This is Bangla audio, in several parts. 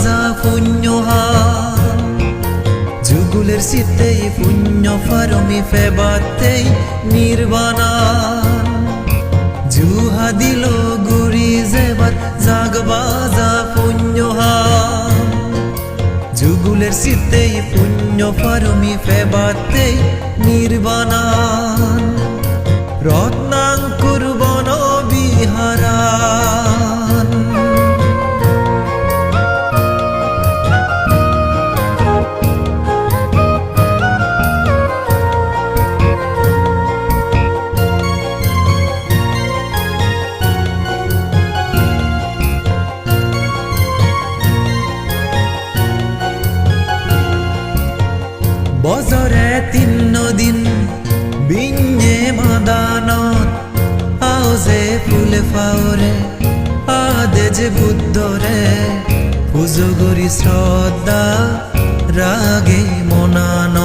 জাগবাজা পুণ্যহা যুগুলের শীতেই পুণ্য ফারমি ফেবাতেই নির্বাণা। জুহা দিল গুরি যেবার জাগবাজা পুণ্যহা যুগুলের শীতেই পুণ্য ফারমি ফেবাতেই নির্বাণান রত্নাঙ্কুর বছরে তিন দিন বিঞ্জে মাদানত আওজে ফুলে ফাওরে আদে যে বুদ্ধরে পুজো করি শ্রদ্ধা রাগে মনান।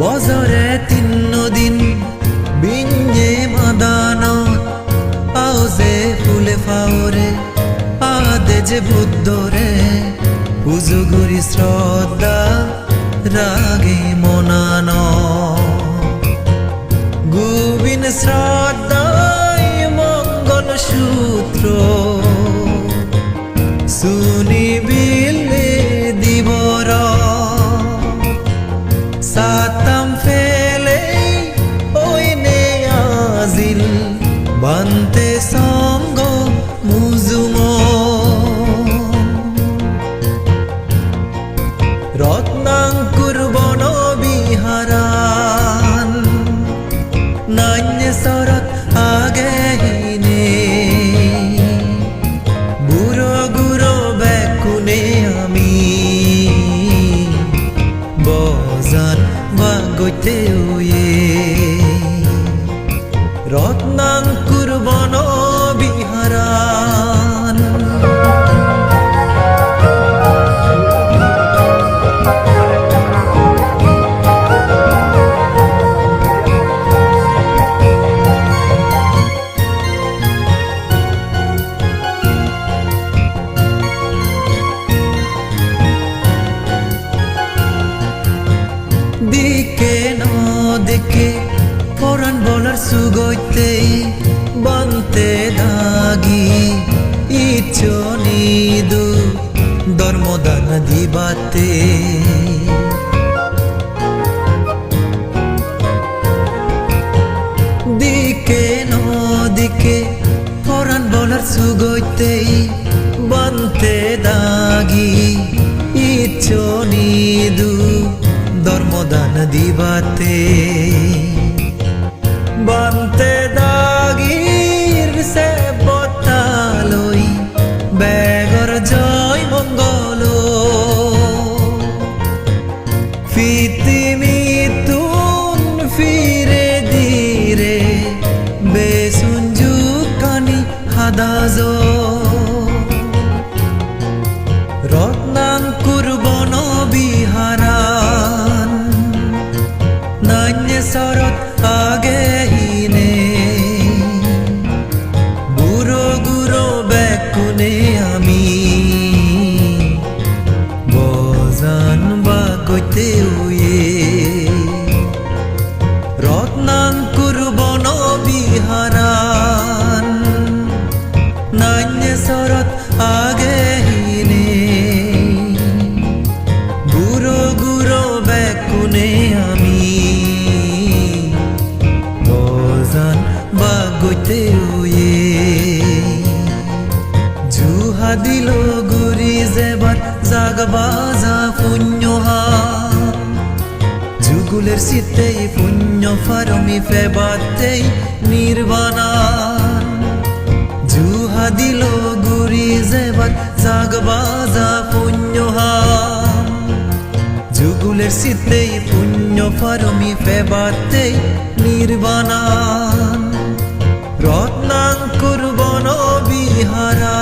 বছরে তিন দিন বিঞ্জে মাদানত আওজে ফুলে ফাওরে আদে যে বুদ্ধরে পুজো করি শ্রদ্ধা রাগে মনানো। গোবিন শ্রদ্ধায় দিকে ন দেখে পরাণ বলার সুগইতে বানতে দাগি। ইচ্ছো নিদু ধর্মদান দিবাতে। দিকে ন দিকে পরাণ বলার সুগইতে বানতে দাগি। ইচ্ছো ধর্মদান দিবাতে। বানতে দাগির সে বতালই বেগর জয় মঙ্গল। ফিতিমি বিহারান। নান্য শরৎ আগে হিনে। গুরো গুরো বেকুনে আমি। বজান বাগইতে উয়ে। জুহা দিল গুরি যেবার জাগবাজা পুণ্যহা যুগুলের শীতেই, পুণ্য ফারমি ফেবাতেই নির্বাণান জুহা দিল গুরি যেবার জাগবাজা পুণ্যহা যুগুলের শীতেই, পুণ্য ফারমি ফেবাতেই নির্বাণান রত্নাঙ্কুর বন বিহারা